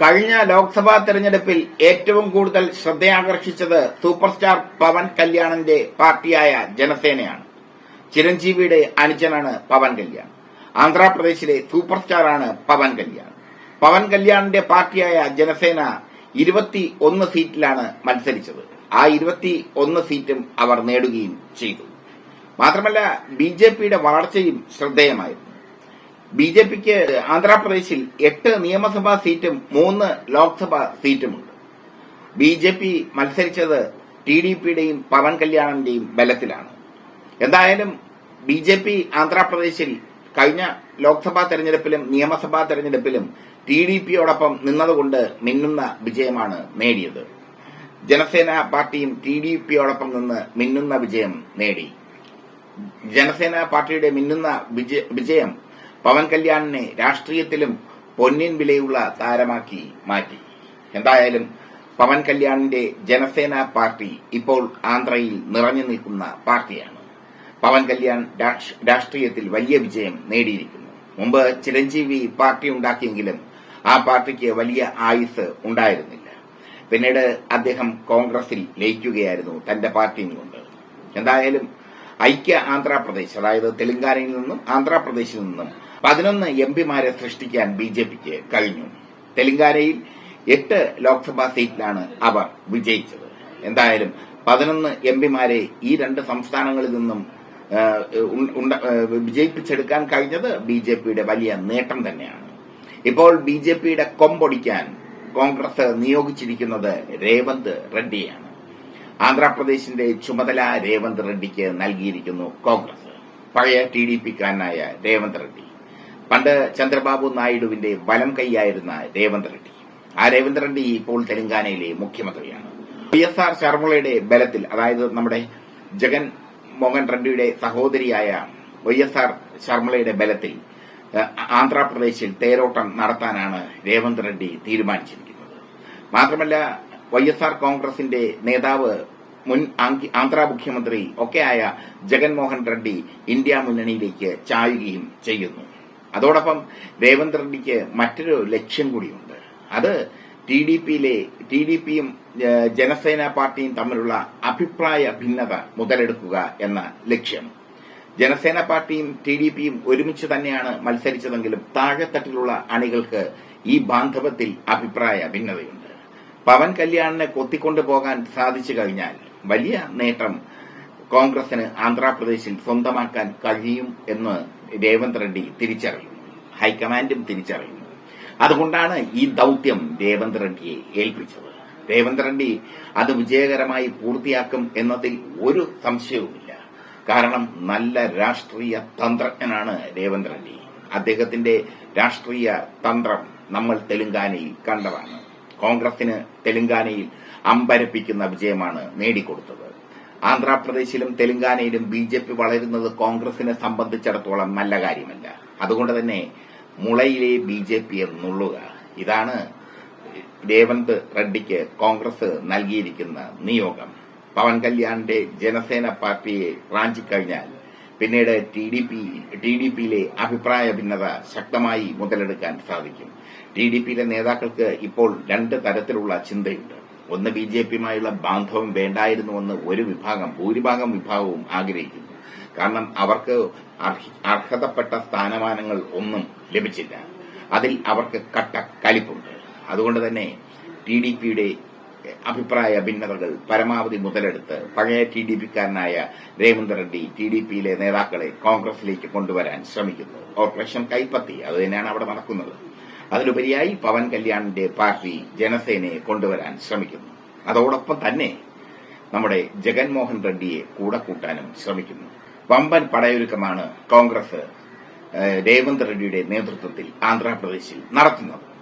കഴിഞ്ഞ ലോക്സഭാ തെരഞ്ഞെടുപ്പിൽ ഏറ്റവും കൂടുതൽ ശ്രദ്ധയാകർഷിച്ചത് സൂപ്പർ സ്റ്റാർ പവൻ കല്യാണിന്റെ പാർട്ടിയായ ജനസേനയാണ്. ചിരഞ്ജീവിയുടെ അനുജനാണ് പവൻ കല്യാൺ. ആന്ധ്രാപ്രദേശിലെ സൂപ്പർ സ്റ്റാറാണ് പവൻ കല്യാൺ. പവൻ കല്യാണിന്റെ പാർട്ടിയായ ജനസേന ഇരുപത്തി ഒന്ന് സീറ്റിലാണ് മത്സരിച്ചത്. ആ ഇരുപത്തി ഒന്ന് സീറ്റും അവർ നേടുകയും ചെയ്തു. മാത്രമല്ല ബി ജെ പിയുടെ വളർച്ചയും ശ്രദ്ധേയമായിരുന്നു. ബി ജെ പിക്ക് ആന്ധ്രാപ്രദേശിൽ എട്ട് നിയമസഭാ സീറ്റും മൂന്ന് ലോക്സഭാ സീറ്റുമുണ്ട്. ബി ജെ പി മത്സരിച്ചത് ടി ഡി പിയുടെയും പവൻ കല്യാണിന്റെയും ബലത്തിലാണ്. എന്തായാലും ബി ജെ പി ആന്ധ്രാപ്രദേശിൽ കഴിഞ്ഞ ലോക്സഭാ തെരഞ്ഞെടുപ്പിലും നിയമസഭാ തെരഞ്ഞെടുപ്പിലും ടി ഡി പിയോടൊപ്പം നിന്നതുകൊണ്ട് മിന്നുന്ന വിജയമാണ് നേടിയത്. ജനസേന പാർട്ടിയും ടി ഡി പിയോടൊപ്പം നിന്ന് മിന്നുന്ന വിജയം നേടി. ജനസേന പാർട്ടിയുടെ മിന്നുന്ന വിജയം പവൻ കല്യാണിനെ രാഷ്ട്രീയത്തിലും പൊന്നിൻ വിലയുള്ള താരമാക്കി മാറ്റി. എന്തായാലും പവൻ കല്യാണിന്റെ ജനസേന പാർട്ടി ഇപ്പോൾ ആന്ധ്രയിൽ നിറഞ്ഞു നിൽക്കുന്ന പാർട്ടിയാണ്. പവൻ കല്യാൺ രാഷ്- രാഷ്ട്രീയത്തിൽ വലിയ വിജയം നേടിയിരിക്കുന്നു. മുമ്പ് ചിരഞ്ജീവി പാർട്ടി ഉണ്ടാക്കിയെങ്കിലും ആ പാർട്ടിക്ക് വലിയ ആയുസ് ഉണ്ടായിരുന്നില്ല. പിന്നീട് അദ്ദേഹം കോൺഗ്രസിൽ ലയിക്കുകയായിരുന്നു തന്റെ പാർട്ടിയും കൊണ്ട് എന്തായാലും ഐക്യ ആന്ധ്രാപ്രദേശ് അതായത് തെലങ്കാനയിൽ നിന്നും ആന്ധ്രാപ്രദേശിൽ നിന്നും പതിനൊന്ന് എം പിമാരെ സൃഷ്ടിക്കാൻ ബി ജെ പിക്ക് കഴിഞ്ഞു. തെലങ്കാനയിൽ എട്ട് ലോക്സഭാ സീറ്റിലാണ് അവർ വിജയിച്ചത്. എന്തായാലും പതിനൊന്ന് എം പിമാരെ ഈ രണ്ട് സംസ്ഥാനങ്ങളിൽ നിന്നും വിജയിപ്പിച്ചെടുക്കാൻ കഴിഞ്ഞത് ബി ജെ പിയുടെ വലിയ നേട്ടം തന്നെയാണ്. ഇപ്പോൾ ബി ജെ പിയുടെ കൊമ്പൊടിക്കാൻ കോൺഗ്രസ് നിയോഗിച്ചിരിക്കുന്നത് രേവന്ത് റെഡ്ഡിയാണ്. ആന്ധ്രാപ്രദേശിന്റെ ചുമതല രേവന്ത് റെഡ്ഡിക്ക് നൽകിയിരിക്കുന്നു കോൺഗ്രസ്. പഴയ ടി ഡി പിക്കാരനായ രേവന്ത് റെഡ്ഡി. പണ്ട് ചന്ദ്രബാബു നായിഡുവിന്റെ വലം കൈയായിരുന്ന രേവന്ത് റെഡ്ഡി. ആ രേവന്ത് റെഡ്ഡി ഇപ്പോൾ തെലങ്കാനയിലെ മുഖ്യമന്ത്രിയാണ്. പി എസ് ആർ ശർമ്മളയുടെ ബലത്തിൽ അതായത് നമ്മുടെ ജഗൻ മോഹൻ റെഡ്ഡിയുടെ സഹോദരിയായ വൈ എസ് ആർ ശർമ്മളയുടെ ബലത്തിൽ ആന്ധ്രാപ്രദേശിൽ തേരോട്ടം നടത്താനാണ് രേവന്ത് റെഡ്ഡി തീരുമാനിച്ചിരിക്കുന്നത്. മാത്രമല്ല വൈ എസ് ആർ കോൺഗ്രസിന്റെ നേതാവ് മുൻ ആന്ധ്ര മുഖ്യമന്ത്രി ഒക്കെയായ ജഗൻമോഹൻ റെഡ്ഡി ഇന്ത്യ മുന്നണിയിലേക്ക് ചായുകയും ചെയ്യുന്നു. അതോടൊപ്പം രേവന്ത് റെഡ്ഡിക്ക് മറ്റൊരു ലക്ഷ്യം കൂടിയുണ്ട്. അത് ടി ഡി പിയിലെ ടി ഡി പിയും ജനസേന പാർട്ടിയും തമ്മിലുള്ള അഭിപ്രായ ഭിന്നത മുതലെടുക്കുക എന്ന ലക്ഷ്യം. ജനസേന പാർട്ടിയും ടി ഡി പിയും ഒരുമിച്ച് തന്നെയാണ് മത്സരിച്ചതെങ്കിലും താഴെത്തട്ടിലുള്ള അണികൾക്ക് ഈ ബാന്ധവത്തിൽ അഭിപ്രായ ഭിന്നതയുണ്ട്. പവൻ കല്യാണിനെ കൊത്തിക്കൊണ്ടു പോകാൻ സാധിച്ചു കഴിഞ്ഞാൽ വലിയ നേട്ടം കോൺഗ്രസിന് ആന്ധ്രാപ്രദേശിൽ സ്വന്തമാക്കാൻ കഴിയും എന്ന് രേവന്ത് റെഡ്ഡി തിരിച്ചറിയുന്നു ഹൈക്കമാൻഡും തിരിച്ചറിയുന്നു അതുകൊണ്ടാണ് ഈ ദൌത്യം രേവന്ത് റെഡ്ഡിയെ ഏൽപ്പിച്ചത്. രേവന്ത് റെഡ്ഡി അത് വിജയകരമായി പൂർത്തിയാക്കും എന്നതിൽ ഒരു സംശയവുമില്ല. കാരണം നല്ല രാഷ്ട്രീയ തന്ത്രജ്ഞനാണ് രേവന്ത് റെഡ്ഡി. അദ്ദേഹത്തിന്റെ രാഷ്ട്രീയ തന്ത്രം നമ്മൾ തെലുങ്കാനയിൽ കണ്ടതാണ്. കോൺഗ്രസിന് തെലുങ്കാനയിൽ അമ്പരപ്പിക്കുന്ന വിജയമാണ് നേടിക്കൊടുത്തത്. ആന്ധ്രാപ്രദേശിലും തെലങ്കാനയിലും ബി ജെ പി വളരുന്നത് കോൺഗ്രസിനെ സംബന്ധിച്ചിടത്തോളം നല്ല കാര്യമല്ല. അതുകൊണ്ട് തന്നെ മുളയിലെ ബി ജെ പിയെ നുള്ളുക. ഇതാണ് രേവന്ത് റെഡ്ഡിക്ക് കോൺഗ്രസ് നൽകിയിരിക്കുന്ന നിയോഗം. പവൻ കല്യാണിന്റെ ജനസേന പാർട്ടിയെ റാഞ്ചിക്കഴിഞ്ഞാൽ പിന്നീട് പി ടി ഡി പിയിലെ അഭിപ്രായ ഭിന്നത ശക്തമായി മുതലെടുക്കാൻ സാധിക്കും. ടി ഡി പിയിലെ നേതാക്കൾക്ക് ഇപ്പോൾ രണ്ട് തരത്തിലുള്ള ചിന്തയുണ്ട്. ഒന്ന് ബി ജെ പിയുമായുള്ള ബാന്ധവം വേണ്ടായിരുന്നുവെന്ന് ഒരു വിഭാഗം ഭൂരിഭാഗം വിഭാഗവും ആഗ്രഹിക്കുന്നു. കാരണം അവർക്ക് അർഹി- അർഹതപ്പെട്ട സ്ഥാനമാനങ്ങൾ ഒന്നും ലഭിച്ചില്ല. അതിൽ അവർക്ക് കട്ട കലിപ്പുണ്ട്. അതുകൊണ്ട് തന്നെ ടി ഡി പിയുടെ അഭിപ്രായ ഭിന്നതകൾ പരമാവധി മുതലെടുത്ത് പഴയ ടി ഡി പിക്കാരനായ രേവന്ത് റെഡ്ഡി ടി ഡി പിയിലെ നേതാക്കളെ കോൺഗ്രസിലേക്ക് കൊണ്ടുവരാൻ ശ്രമിക്കുന്നു. ഓപ്പറേഷൻ കൈപ്പത്തി അത് തന്നെയാണ് അവിടെ നടക്കുന്നത്. അതിലുപരിയായി പവൻ കല്യാണിന്റെ പാർട്ടി ജനസേനയെ കൊണ്ടുവരാൻ ശ്രമിക്കുന്നു. അതോടൊപ്പം തന്നെ നമ്മുടെ ജഗൻമോഹൻ റെഡ്ഡിയെ കൂടെ കൂട്ടാനും ശ്രമിക്കുന്നു. വമ്പൻ പടയൊരുക്കമാണ് കോൺഗ്രസ് രേവന്ത് റെഡ്ഡിയുടെ നേതൃത്വത്തിൽ ആന്ധ്രാപ്രദേശിൽ നടത്തുന്നത്.